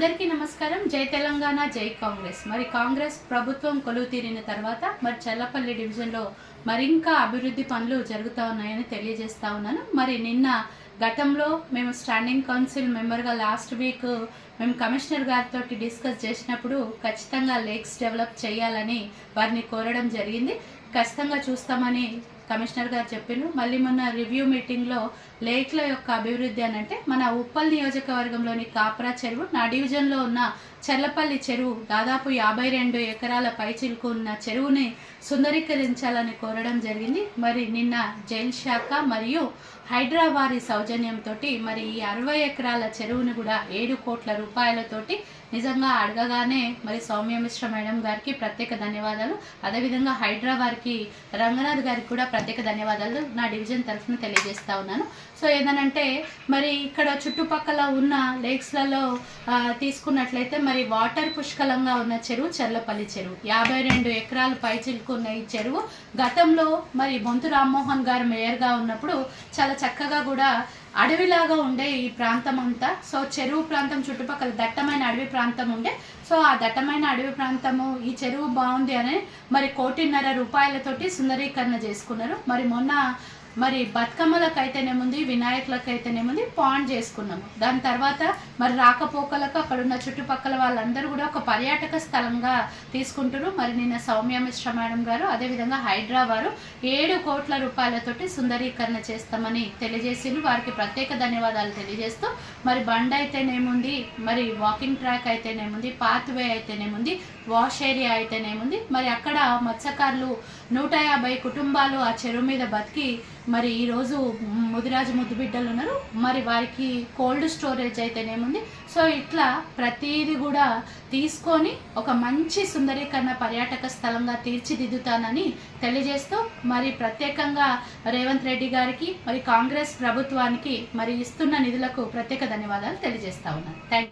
అందరికీ నమస్కారం. జై తెలంగాణ జై కాంగ్రెస్. మరి కాంగ్రెస్ ప్రభుత్వం కొలువు తీరిన తర్వాత మరి చల్లపల్లి డివిజన్లో మరింకా అభివృద్ధి పనులు జరుగుతూ ఉన్నాయని తెలియజేస్తా ఉన్నాను. మరి నిన్న గతంలో మేము స్టాండింగ్ కౌన్సిల్ మెంబర్గా లాస్ట్ వీక్ మేము కమిషనర్ గారితో డిస్కస్ చేసినప్పుడు ఖచ్చితంగా లేక్స్ డెవలప్ చేయాలని వారిని కోరడం జరిగింది. ఖచ్చితంగా చూస్తామని కమిషనర్ గారు చెప్పారు మళ్ళీ మొన్న రివ్యూ మీటింగ్లో లేక్ల యొక్క అభివృద్ధి అని అంటే మన ఉప్పల్ నియోజకవర్గంలోని కాప్రా చెరువు నా డివిజన్లో ఉన్న చెల్లపల్లి చెరువు దాదాపు యాభై రెండు ఎకరాల పైచిలుకు ఉన్న చెరువుని సుందరీకరించాలని కోరడం జరిగింది. మరి నిన్న జైల్ శాఖ మరియు హైదరాబాద్ సౌజన్యంతో మరి ఈ అరవై ఎకరాల చెరువును కూడా ఏడు కోట్ల రూపాయలతోటి నిజంగా అడగగానే మరి సౌమ్య మిశ్ర మేడం గారికి ప్రత్యేక ధన్యవాదాలు. అదేవిధంగా హైదరాబాద్కి రంగనాథ్ గారికి కూడా ప్రత్యేక ధన్యవాదాలు నా డివిజన్ తరఫున తెలియజేస్తా ఉన్నాను. సో ఏదనంటే మరి ఇక్కడ చుట్టుపక్కల ఉన్న లేక్స్లలో తీసుకున్నట్లయితే మరి వాటర్ పుష్కలంగా ఉన్న చెరువు చెర్లపల్లి చెరువు. యాభై రెండు ఎకరాలు పైచిల్కున్న ఈ చెరువు గతంలో మరి బొంతు రామ్మోహన్ గారు మేయర్గా ఉన్నప్పుడు చాలా చక్కగా కూడా అడవిలాగా ఉండే ఈ ప్రాంతం అంతా సో చెరువు ప్రాంతం చుట్టుపక్కల దట్టమైన అడవి ప్రాంతం ఉండే. సో ఆ దట్టమైన అడవి ప్రాంతము ఈ చెరువు బాగుంది అని మరి కోటిన్నర రూపాయలతోటి సుందరీకరణ చేసుకున్నారు. మరి మొన్న మరి బతుకమ్మలకు అయితేనేముంది వినాయకులకు అయితేనేముంది పాండ్ చేసుకున్నాము. దాని తర్వాత మరి రాకపోకలకు అక్కడ ఉన్న చుట్టుపక్కల వాళ్ళందరూ కూడా ఒక పర్యాటక స్థలంగా తీసుకుంటారు మరి నిన్న సౌమ్య మిశ్ర మేడం గారు అదేవిధంగా హైడ్రా వారు ఏడు కోట్ల రూపాయలతోటి సుందరీకరణ చేస్తామని తెలియజేసిండ్రు. వారికి ప్రత్యేక ధన్యవాదాలు తెలియజేస్తూ మరి బండ్ అయితేనేముంది మరి వాకింగ్ ట్రాక్ అయితేనేముంది పాత్వే అయితేనేముంది వాష్ ఏరియా అయితేనేముంది మరి అక్కడ మత్స్యకారులు నూట యాభై కుటుంబాలు ఆ చెరువు మీద బతికి మరి ఈరోజు ముదిరాజు ముద్దు బిడ్డలు ఉన్నారు. మరి వారికి కోల్డ్ స్టోరేజ్ అయితేనేముంది? సో ఇట్లా ప్రతిదీ కూడా తీసుకొని ఒక మంచి సుందరీకరణ పర్యాటక స్థలంగా తీర్చిదిద్దుతానని తెలియజేస్తూ మరి ప్రత్యేకంగా రేవంత్ రెడ్డి గారికి మరి కాంగ్రెస్ ప్రభుత్వానికి మరి ఇస్తున్న నిధులకు ప్రత్యేక ధన్యవాదాలు తెలియజేస్తా ఉన్నాను. థ్యాంక్